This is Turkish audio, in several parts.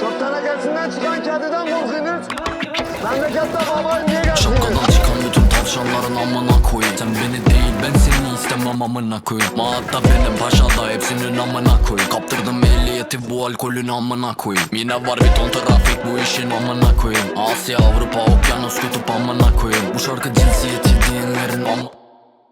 Çöp tenekesinden çıkan kediden korkuyorsunuz. Memlekette babayım niye? Şapkadan çıkan bütün tavşanların amına koyayım. Sen beni değil ben seni istemem amına koyayım. Maatta benim paşada hepsinin amına koyayım. Kaptırdım ehliyeti bu alkolün amına koyayım. Yine var bir ton trafik bu işin amına koyayım. Asya Avrupa okyanus kutup amına koyayım. Bu şarkı cinsiyeti diyenlerin am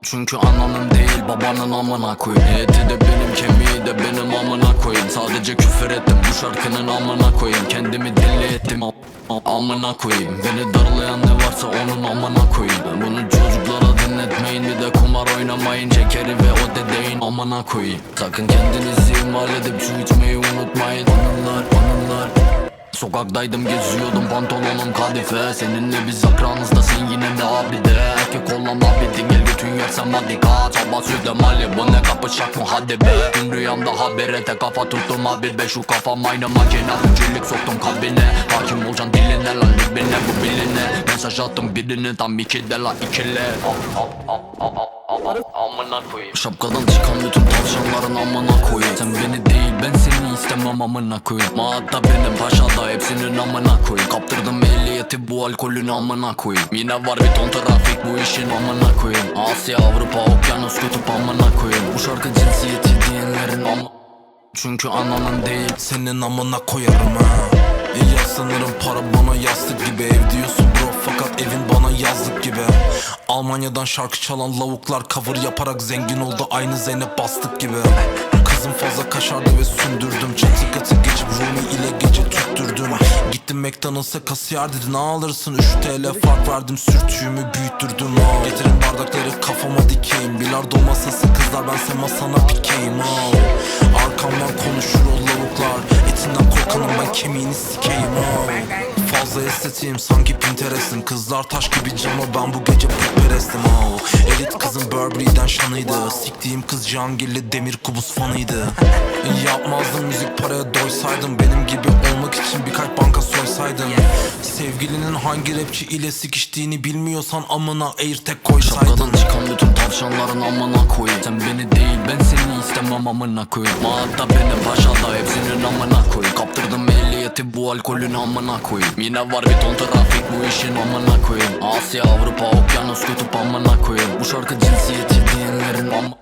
çünkü ananın değil babanın amına koyayım. Eti de benim kemiği de benim amına koyayım. Sadece küfür ettim bu şarkının amına koyayım. Kendimi deli ettim am- am- amına koyayım. Beni darlayan ne varsa onun amına koyayım. Bunu çocuklara dinletmeyin bir de kumar oynamayın. Cekeri ve o dedeyin amına koyayım. Sakın kendinizi ihmal edip su içmeyi unutmayın. Anılar anılar Sokaktaydım geziyordum pantolonum kadife. Seninle biz akranızda sen yine de? Erkek olan abidin gel götün yersem hadi kaç. Çaba sürdüm Ali bu ne kapışak mı hadi be. Gün rüyamda haberete kafa tuttum abi be. Şu kafam aynı makine Hücrelik soktum kabine Hakim olacaksın diline lan dibine bu biline. Mesaj attım birini tam iki de la ikili. Amına koyayım. Şapkadan çıkan bütün tavşanların amına koyayım. Sen beni değil istemem amına koyayım. Maatta benim paşada hepsinin amına koyayım. Kaptırdım ehliyeti bu alkolün amına koyayım. Yine var bir ton trafik bu işin amına koyayım. Asya Avrupa okyanus kutup amına koyayım. Bu şarkı cinsiyeti diyenlerin am Çünkü ananın değil Senin amına koyarım ha. İyi sanırım para bana yastık gibi. Ev diyorsun bro fakat evin bana yazlık gibi. Almanya'dan şarkı çalan lavuklar cover yaparak zengin oldu Aynı Zeynep bastık gibi Kızım fazla kaşardı ve sündürdüm. Çatı katı geçip Rumi ile gece tüttürdüm Gittim McDonald's'a kasiyer dedi ne alırsın? 3 TL fark verdim sürtüğümü büyüttürdüm. Ha. Getirin bardakları kafama dikeyim. Bilardo masası kızlar bense masana pikeyim ha. Arkamdan konuşur o lavuklar. Etinden korkanım ben kemiğini sikeyim. Ha. Fazla estetiğim sanki Pinterest'im. Kızlar taş gibi cama ben bu gece putperestim. Ha. Elit kızım Burberry'den şanıydı. Siktiğim kız Cihangirli demir kubus fanıydı. Yapmazdım müzik paraya doysaydım. Benim gibi olmak için birkaç banka soysaydım. Sevgilinin hangi rapçi ile sikiştiğini bilmiyorsan amına airtek koysaydın. Şapkadan çıkan bütün tavşanların amına koyayım. Sen beni değil ben seni istemem amına koyayım. Maatta benim paşada hepsinin amına koyayım. Kaptırdım ehliyeti bu alkolün amına koyayım. Yine var bir ton trafik bu işin amına koyayım. Asya Avrupa okyanus kutup amına koyayım. Bu şarkı cinsiyeti diyenlerin am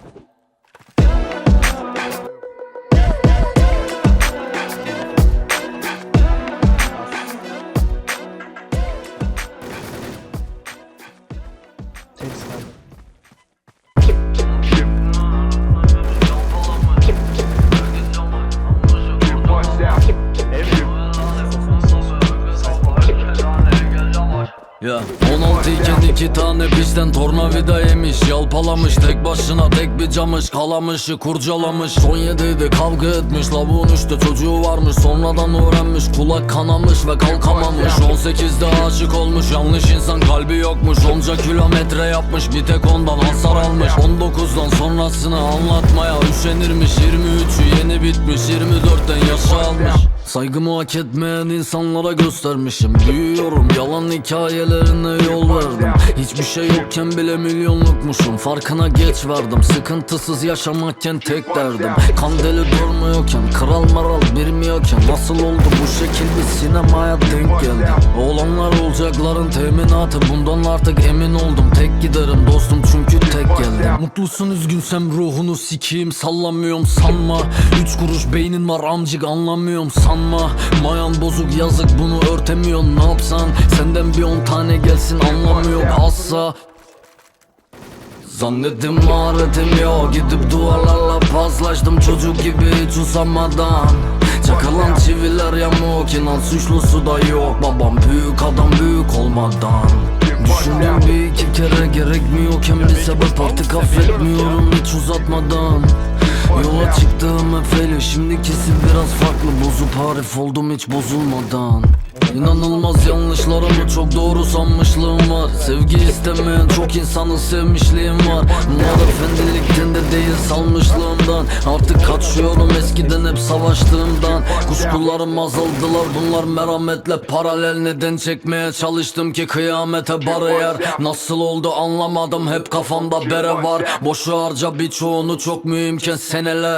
Ya. 16 iken iki tane pişten tornavida yemiş. Yalpalamış tek başına tek bir camış. Kalamışı kurcalamış. 17'de kavga etmiş Lavuğun üstte çocuğu varmış. Sonradan öğrenmiş kulak kanamış ve kalkamamış. 18'de aşık olmuş yanlış insan kalbi yokmuş. Onca kilometre yapmış bir tek ondan hasar almış. 19'dan sonrasını anlatmaya üşenirmiş. 23'ü yeni bitmiş 24'ten yaşı almış Saygımı hak etmeyen insanlara göstermişim. Büyüyorum yalan hikayelerine yol verdim. Hiçbir şey yokken bile milyonlukmuşum. Farkına geç verdim. Sıkıntısız yaşamakken tek derdim. Kandeli durmuyorken Kral maral bilmiyorken Nasıl oldu bu şekil? Bir sinemaya denk geldim. Olanlar olacakların teminatı. Bundan artık emin oldum. Tek giderim dostum çünkü tek geldim Mutlusun üzgünsem ruhunu sikeyim. Sallamıyorum sanma. Üç kuruş beynin var amcık anlamıyorum sanma. Mayan bozuk yazık bunu örtemiyorsun. Ne yapsan? Senden bir on tane gelsin anlamıyor. Asla. Zannettim maharetim yok Gidip duvarlarla paslaştım çocuk gibi hiç usamadan. Çakılan çiviler yamuk. İnan suçlusu da yok. Babam büyük adam büyük olmadan. Düşündüm bir kere gerekmiyorken bir sebep artık affetmiyorum hiç uzatmadan. Yola çıktığım efeyle şimdikisi biraz farklı. Bozup harif oldum hiç bozulmadan. İnanılmaz yanlışlarımı çok doğru sanmışlığım var. Sevgi istemeyen çok insanı sevmişliğim var. Bunlar efendilikten de değil salmışlığımdan Artık kaçıyorum eskiden hep savaştığımdan. Kuşkularım azaldılar bunlar merhametle paralel Neden çekmeye çalıştım ki kıyamete bariyer Nasıl oldu anlamadım hep kafamda bere var. Boşu harca birçoğunu çok mühimken seneler